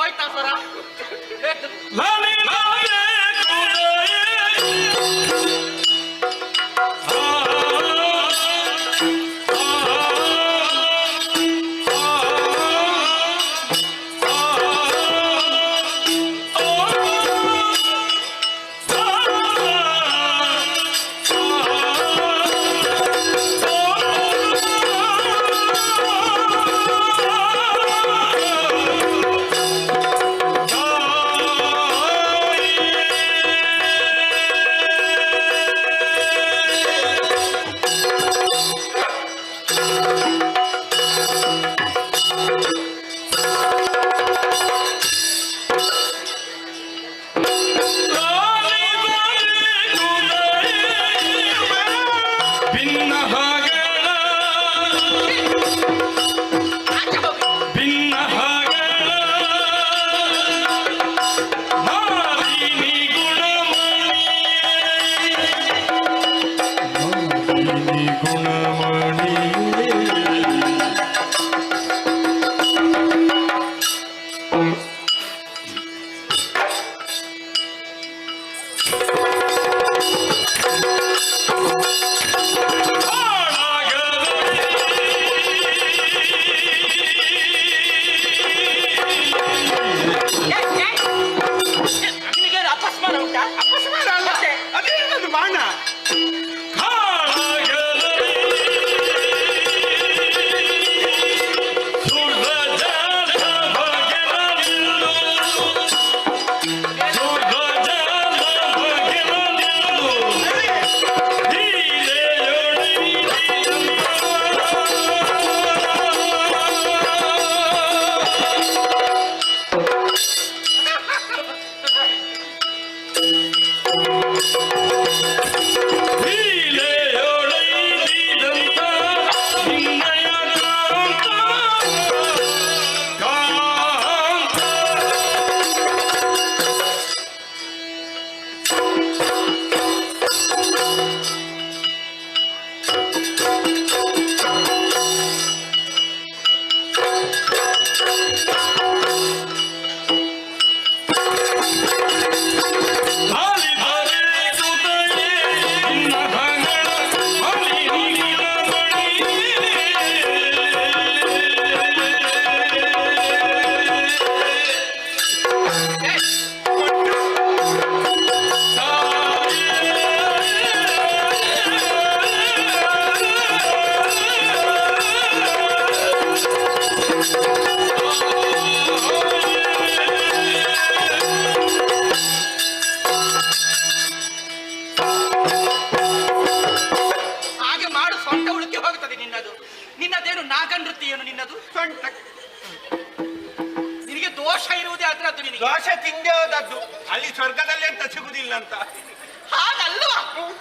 হইতা সরা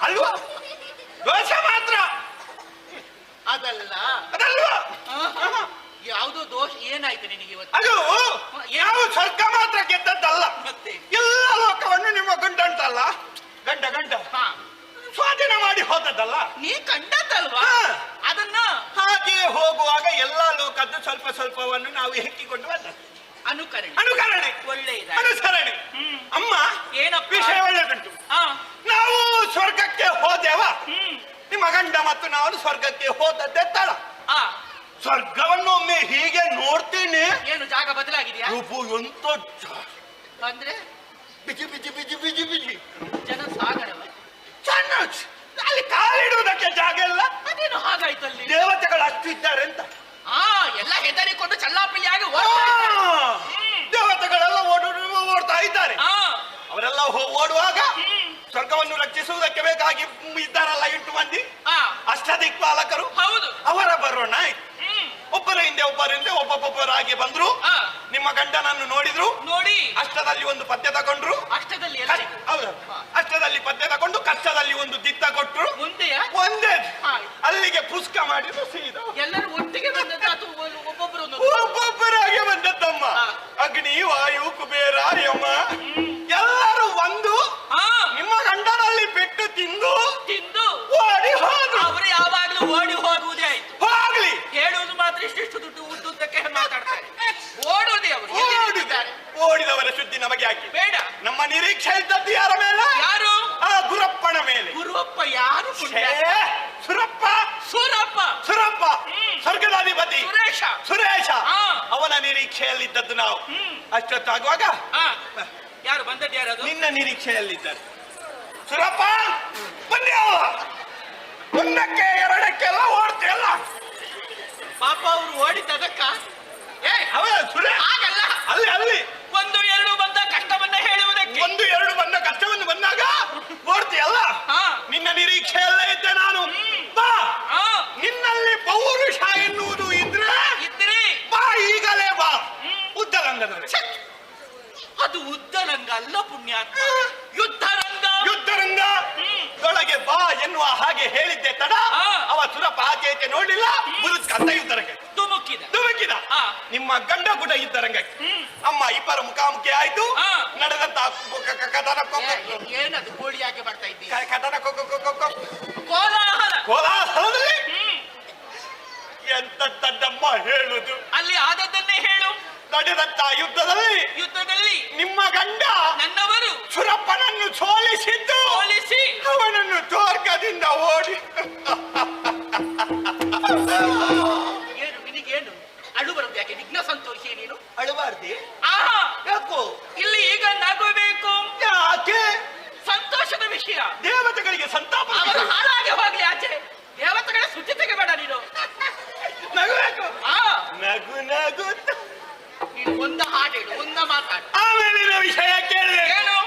ಅಲ್ವಾ? ದೋಸೆ ಮಾತ್ರ. ಅದಲ್ಲ. ಅದಲ್ವಾ? ಯಾವುದೋ ದೋಷ ಏನಾಯ್ತು ನಿನಗೆ ಇವತ್ತು? ಅದು ಯಾವ ಸ್ವಲ್ಪ ಮಾತ್ರ ಗೆದ್ದದ್ದಲ್ಲ. ಮತ್ತೆ? ಎಲ್ಲ ಲೋಕವನ್ನು ನಿಮ್ಮ ಗಂಡ ಅಂತಲ್ಲ ಗಂಡ ಗಂಡ. ಹಾ. ಸ್ವಾಧೀನ ಮಾಡಿ ಹೋದದ್ದಲ್ಲ. ನೀ ಕಂಡದ್ದಲ್ವಾ? ಅದನ್ನ? ಹಾಗೆ ಹೋಗುವಾಗ ಎಲ್ಲಾ ಲೋಕದ್ದು ಸ್ವಲ್ಪ ಸ್ವಲ್ಪವನ್ನು ನಾವು ಹೆಕ್ಕಿಕೊಂಡು ಬಂದ. ಅನುಕರಣೆ. ಅನುಕರಣೆ. ಒಳ್ಳೆಯದ ಅನುಸರಣೆ. ಅಮ್ಮ ಏನಪ್ಪ? ವಿಷಯ ಒಳ್ಳೆದುಂಟು. ಹಾ. ನಾವು ಸ್ವರ್ಗಕ್ಕೆ ಹೋದೆವ? ನಿಮ್ಮ ಗಂಡ ಮತ್ತು ನಾನು ಸ್ವರ್ಗಕ್ಕೆ ಹೋದದ್ದೆ ತಳ ಆ. ಸ್ವರ್ಗವನ್ನು ಒಮ್ಮೆ ಹೀಗೆ ನೋಡ್ತೀನಿ. ಏನು ಜಾಗ ಬದಲಾಗಿದೆಯಾ? ರೂಪು ಎಂತ ಅಂದ್ರೆ busy busy busy busy busy. ಜನ ಸಾಗರ ಯುದ್ಧಕ್ಕಾಗಿ ಇದ್ದಾರಲ್ಲ ಎಂಟು ಮಂದಿ? ಅಷ್ಟದಿಕ್ಪಾಲಕರು ಹೌದು. ಅವರ ಬರೋಣ ಒಬ್ಬರ ಹಿಂದೆ ಒಬ್ಬರ ಹಿಂದೆ ಒಬ್ಬೊಬ್ಬರಾಗಿ ಬಂದ್ರು. ನಿಮ್ಮ ಗಂಡನನ್ನು ನೋಡಿದ್ರು. ನೋಡಿ. ಅಷ್ಟದಲ್ಲಿ ಒಂದು ಪದ್ಯ ತಗೊಂಡ್ರು. ಅಷ್ಟದಲ್ಲಿ ಹೌದು. ಅಷ್ಟದಲ್ಲಿ ಪದ್ಯ ತಗೊಂಡು ಕಷ್ಟದಲ್ಲಿ ಒಂದು ದಿತ್ತ ಕೊಟ್ರು. ಮುಂದೆ ಒಂದೇ. ಅಲ್ಲಿಗೆ ಪುಷ್ಕ ಮಾಡಿದ್ರು ಸೀದಾ. ಎಲ್ಲರೂ ಒಟ್ಟಿಗೆ? ಒಬ್ಬೊಬ್ಬರಾಗಿ ಬಂದದ್ದಮ್ಮ. ಅಗ್ನಿ ವಾಯು ಕುಬೇರ ಯಮ ಎಲ್ಲರೂ ಒಂದು ಆ ನಿಮ್ಮ ಗಂಡನಲ್ಲಿ ಪೆಟ್ಟು ತಿಂದು ತಿಂದು ಓಡಿ ಹೋದ್ರು ಅವರು ಯಾವಾಗ್ಲೂ ಓಡಿ ಹೋಗುವುದೇ ಆಯ್ತು ಹೋಗ್ಲಿ ಹೇಳುವುದು ಮಾತ್ರ ಇಷ್ಟಿಷ್ಟು ದುಡ್ಡು ಉದ್ದುದ್ದಕ್ಕೆ ಮಾತಾಡ್ತಾರೆ ಓಡೋದೇ ಅವರು ಎಲ್ಲಿ ಓಡಿದ ನಿಂತಿದ್ದಾರೆ? ಓಡಿದವರ ಸುದ್ದಿ ನಮಗೆ ಹಾಕಿ ಬೇಡ ನಮ್ಮ ನಿರೀಕ್ಷೆ ಇದ್ದದ್ದು ಯಾರ ಮೇಲೆ ಯಾರು ಆ ಗುರಪ್ಪನ ಮೇಲೆ ಗುರುವಪ್ಪ ಯಾರು ಪುಣ್ಯ? ಛೇ, ಸುರಪ್ಪ ಸೂರಪ್ಪ ಸುರಪ್ಪ ಹ್ಮ್. ಸ್ವರ್ಗದಾಧಿಪತಿ ಸುರೇಶ ಸುರೇಶ ಹಾ. ಅವನ ನಿರೀಕ್ಷೆಯಲ್ಲಿದ್ದದ್ದು ನಾವು. ಅಷ್ಟೊತ್ತಾಗುವಾಗ. ಯಾರು ಬಂದದ್ದು ಯಾರು ನಿನ್ನ ನಿರೀಕ್ಷೆಯಲ್ಲಿದ್ದರು. ಸುರಪ್ಪ ಬನ್ನಿ ಅವ ಒಂದಕ್ಕೆ ಎರಡಕ್ಕೆಲ್ಲ ಓಡ್ತಿಯಲ್ಲ ಪಾಪ ಅವರು ಓಡಿದ್ದದಕ್ಕ ಏ ಅವ ಸುರೇ? ಆಗಲ್ಲ ಅಲ್ಲಿ ಅಲ್ಲಿ. ಒಂದು ಎರಡು ಬಂದ ಕಷ್ಟವನ್ನ ಹೇಳುವುದಕ್ಕೆ. ಒಂದು ಎರಡು ಬಂದ ಕಷ್ಟವನ್ನು ಬಂದಾಗ ಓಡ್ತಿಯಲ್ಲ ಹಾ. ನಿನ್ನ ನಿರೀಕ್ಷೆಯಲ್ಲೇ ಇದ್ದೆ ನಾನು ಬಾ ಆ, ನಿನ್ನಲ್ಲಿ ಪೌರುಷ ಎನ್ನುವುದು ಇದ್ರೆ ಇದ್ರಿ ಬಾ ಈಗಲೇ ಬಾ ಹ್ಮ್. ಉದ್ದರಂಗದಲ್ಲಿ ಛೆ, ಅದು ಉದ್ದರಂಗ ಅಲ್ಲ ಪುಣ್ಯಾತ್ಮ ಯುದ್ಧರಂಗ. ಯುದ್ಧರಂಗ. ಒಳಗೆ ಬಾ ಎನ್ನುವ ಹಾಗೆ ಹೇಳಿದ್ದೆ ತಡ. ಅವ ಸುರಪ ಆಚೆ ಈಚೆ ನೋಡಿಲ್ಲ ಕಂದ ಯುದ್ಧರಂಗ ತುಮುಕಿದ ಧುಮುಕಿದ. ನಿಮ್ಮ ಗಂಡ ಕೂಡ ಯುದ್ಧರಂಗ. ಅಮ್ಮ ಇಬ್ಬರ ಮುಖಾಮುಖಿ ಆಯ್ತು. ನಡೆದಂತ ಕದನ ಕೊ- ಗೋಳಿ ಏನದು ಗೋಳಿಯಾಗಿ ಬರ್ತಾ ಇದ್ದೀವಿ ಕದನ ಕೋಲಾಹಲ. ಕೋಲಾಹಲದಲ್ಲಿ? ಎಂತ ತದ್ದಮ್ಮ ಹೇಳುದು? ಅಲ್ಲಿ ಆದದ್ದನ್ನೇ ನಡೆದಂತ ಯುದ್ಧದಲ್ಲಿ ಯುದ್ಧದಲ್ಲಿ ನಿಮ್ಮ ಗಂಡ ನನ್ನವರು ಸುರಪ್ಪನನ್ನು ಸೋಲಿಸಿದ್ದು. ಸೋಲಿಸಿ. ಅವನನ್ನು ದ್ವಾರ್ಕದಿಂದ ಓಡಿ. ಏನು ನಿನಗೇನು? ಅಳು ಬರುದು ಯಾಕೆ? ವಿಘ್ನ ಸಂತೋಷಿ ನೀನು? ಅಳಬಾರ್ದಿ. ಆಹಾ! ಯಾಕೋ? ಇಲ್ಲಿ ಈಗ ನಗಬೇಕು. ಯಾಕೆ? ಸಂತೋಷದ ವಿಷಯ. ದೇವತೆಗಳಿಗೆ ಸಂತಾಪ ಅವರು ಹಾಳಾಗಿ ಹೋಗ್ಲಿ ಆಚೆ ದೇವತೆಗಳ ಸುದ್ದಿ ತೆಗೆಬೇಡ ನೀನು ನಗಬೇಕು ಆ ನಗು ನಗು ನೀನು ಒಂದ ಹಾಡು ಹೇಳು ಒಂದ ಮಾತಾಡು. ಆಮೇಲಿನ ವಿಷಯ ಕೇಳಿದೆ. ಏನು?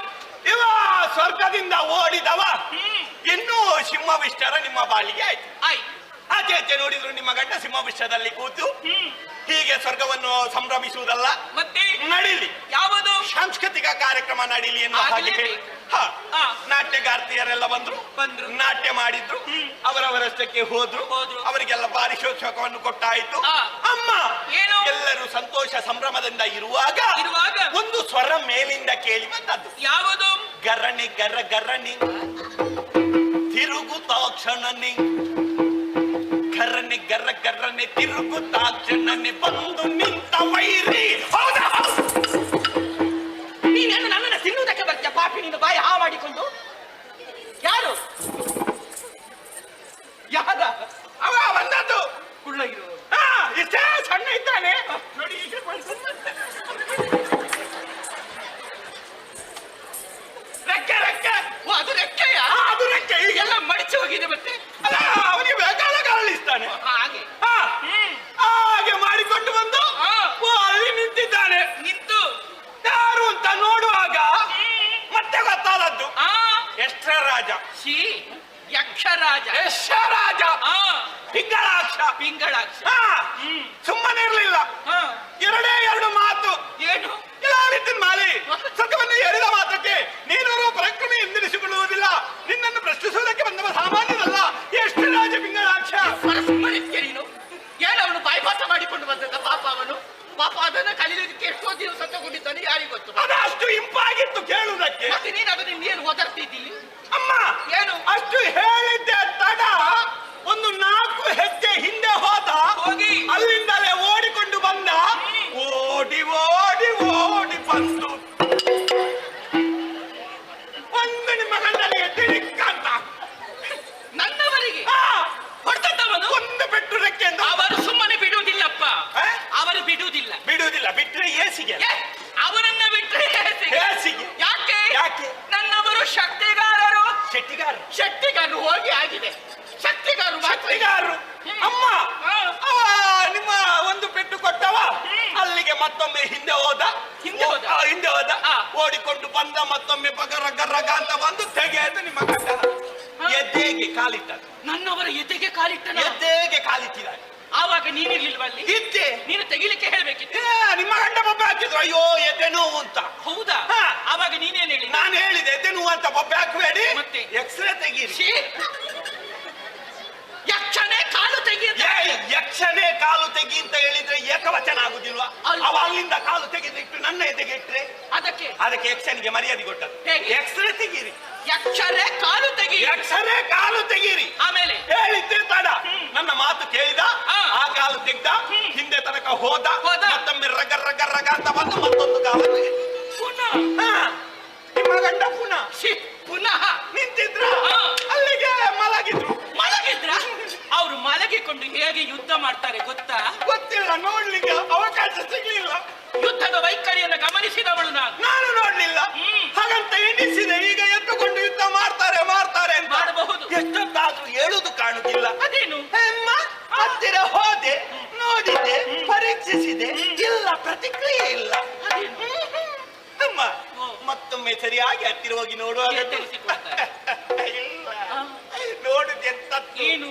ಇವ ಸ್ವರ್ಗದಿಂದ ಓಡಿದವ. ಹ್ಮ್. ಇನ್ನೂ ಸಿಂಹವಿಷ್ಟರ ನಿಮ್ಮ ಬಾಳಿಗೆ ಆಯ್ತು. ಆಯ್ತು. ಆಚೆ ಆಚೆ ನೋಡಿದ್ರು ನಿಮ್ಮ ಗಂಡ ಸಿಂಹವಿಷದಲ್ಲಿ ಕೂತು ಹೀಗೆ ಸ್ವರ್ಗವನ್ನು ಸಂಭ್ರಮಿಸುವುದಲ್ಲ. ಮತ್ತೆ? ನಡೀಲಿ. ಯಾವುದು? ಸಾಂಸ್ಕೃತಿಕ ಕಾರ್ಯಕ್ರಮ ನಡೀಲಿ ಎನ್ನುವ ಹಾಗೆ ಹೇಳಿ. ಹ. ನಾಟ್ಯಗಾರ್ತಿಯರೆಲ್ಲ ಬಂದ್ರು. ಬಂದ್ರು. ನಾಟ್ಯ ಮಾಡಿದ್ರು. ಅವರವರಷ್ಟಕ್ಕೆ ಹೋದ್ರು. ಹೋದ್ರು. ಅವರಿಗೆಲ್ಲ ಪಾರಿಶೋತ್ಸವವನ್ನು ಕೊಟ್ಟಾಯ್ತು. ಅಮ್ಮ! ಏನು? ಎಲ್ಲರೂ ಸಂತೋಷ ಸಂಭ್ರಮದಿಂದ ಇರುವಾಗ ಇರುವಾಗ? ಒಂದು ಸ್ವರ ಮೇಲಿಂದ ಕೇಳಿ ಬಂದದ್ದು. ಯಾವುದು? ಗರಣಿ ಗರ ಗರಣಿ. ತಿರುಗುತ್ತಾಕ್ಷಣನೆ ಗರನೆ ಗರ ಗರನೆ ತಿರುಗುತ್ತಾಕ್ಷಣನೆ ಬಂದು ನಿಂತ ವೈರಿ. ಯಕ್ಷರಾಜ ಯಶ ರಾಜ ಆ ಪಿಂಗಳಾಕ್ಷ ಪಿಂಗಳಾಕ್ಷ ಹಾ, ಬಿಡುವುದಿಲ್ಲ. ಬಿಡುವುದಿಲ್ಲ. ಬಿಟ್ಟರೆ ಏಸಿಗೆ ಏ, ಅವರನ್ನ ಬಿಟ್ಟರೆ ಹೇಸಿಗೆ. ಹೇಸಿಗೆ. ಯಾಕೆ? ಯಾಕೆ? ನನ್ನವರು ಶಕ್ತಿಗಾರರು. ಶೆಟ್ಟಿಗಾರ ಶಕ್ತಿಗಾರರು ಹೋಗಿ ಆಗಿದೆ. ಶಕ್ತಿಗಾರರು ಮಾತ್ರ ಶಕ್ತಿಗಾರರು. ಅಮ್ಮ ಆ. ಅವ ನಿಮ್ಮ ಒಂದು ಪೆಟ್ಟು ಕೊಟ್ಟವ? ಹ್ಮ್. ಅಲ್ಲಿಗೆ ಮತ್ತೊಮ್ಮೆ ಹಿಂದೆ ಹೋದ? ಹಿಂದೆ ಹೋದ? ಆ, ಹಿಂದೆ ಹೋದ? ಆ. ಓಡಿಕೊಂಡು ಬಂದ ಮತ್ತೊಮ್ಮೆ ಬಗರ ಗರ್ರಗ ಅಂತ ಬಂದು ತೆಗೆದು ನಿಮ್ಮ ಕಟ್ಟ ಎದೆಗೆ ಕಾಲಿಟ್ಟ ನನ್ನವರ ಎದೆಗೆ ಕಾಲಿಟ್ಟ ಎದೆಗೆ ಕಾಲಿಟ್ಟಿದ್ದಾರೆ ಆವಾಗ ನೀನಿರ್ಲಿಲ್ವಲ್ಲಿ ಇದ್ದೆ. ನೀನು ತೆಗಿಲಿಕ್ಕೆ ಹೇಳ್ಬೇಕಿತ್ತು. ಏ, ನಿಮ್ಮ ಗಂಡ ಬೊಬ್ಬೆ ಹಾಕಿದ್ರು. ಅಯ್ಯೋ ಎದೆ ನೋವು ಅಂತ. ಹೌದಾ? ಅವಾಗ ನೀನೇನು ನೀನೇನ್ ಹೇಳಿ ನಾನು ಹೇಳಿದೆ ಎದೆ ನೋವು ಅಂತ ಬೊಬ್ಬೆ ಹಾಕಬೇಡಿ. ಮತ್ತೆ? ಎಕ್ಸ್ರೇ ತೆಗೀರಿ. ಛೀ! ಯಕ್ಷನೇ ಕಾಲು ತೆಗಿ ಅಂತ ಏ, ಯಕ್ಷನೇ ಕಾಲು ತೆಗಿ ಅಂತ ಹೇಳಿದ್ರೆ ಏಕವಚನ ಆಗುದಿಲ್ವಾ. ಅವ ಅಲ್ಲಿಂದ ಕಾಲು ತೆಗೆದಿಟ್ಟು ನನ್ನ ಎದೆಗೆ ಇಟ್ರೆ ಅದಕ್ಕೆ ಅದಕ್ಕೆ ಯಕ್ಷನಿಗೆ ಮರ್ಯಾದೆ ಕೊಟ್ಟದ್ದು ಹೇಗೆ? ಎಕ್ಸ್ರೇ ತೆಗೀರಿ ಯಕ್ಷರೇ ಕಾಲು ತೆಗಿ ಯಕ್ಷರೇ ಕಾಲು ತೆಗೀರಿ ಆಮೇಲೆ ಹೇಳಿದ್ದೆ ತಡ ನನ್ನ ಮಾತು ಕೇಳಿದ. ಆ ಕಾಲು ತೆಗ್ದ ಹಿಂದೆ ತನಕ ಹೋದ ಹೋದ. ಮತ್ತೊಮ್ಮೆ ರಗ ರಗ ರಗ ಅಂತ ಬಂದು ಮತ್ತೊಂದು ಕಾಲು ತೆಗೆದ. ಪುನಃ ಹಾ. ನಿಮ್ಮ ಗಂಡ ಪುನಃ! ಪುನಃ ನಿಂತಿದ್ರ. ಪ್ರತಿಕ್ರಿಯೆ ಇಲ್ಲ ನಮ್ಮ ಮತ್ತೊಮ್ಮೆ ಸರಿಯಾಗಿ ಹತ್ತಿರ ಹೋಗಿ ನೋಡುವಾಗ ತಿಳಿಸಿಕೊಡ್ತಾರೆ. ಇಲ್ಲ ನೋಡಿದೆ ಏನು?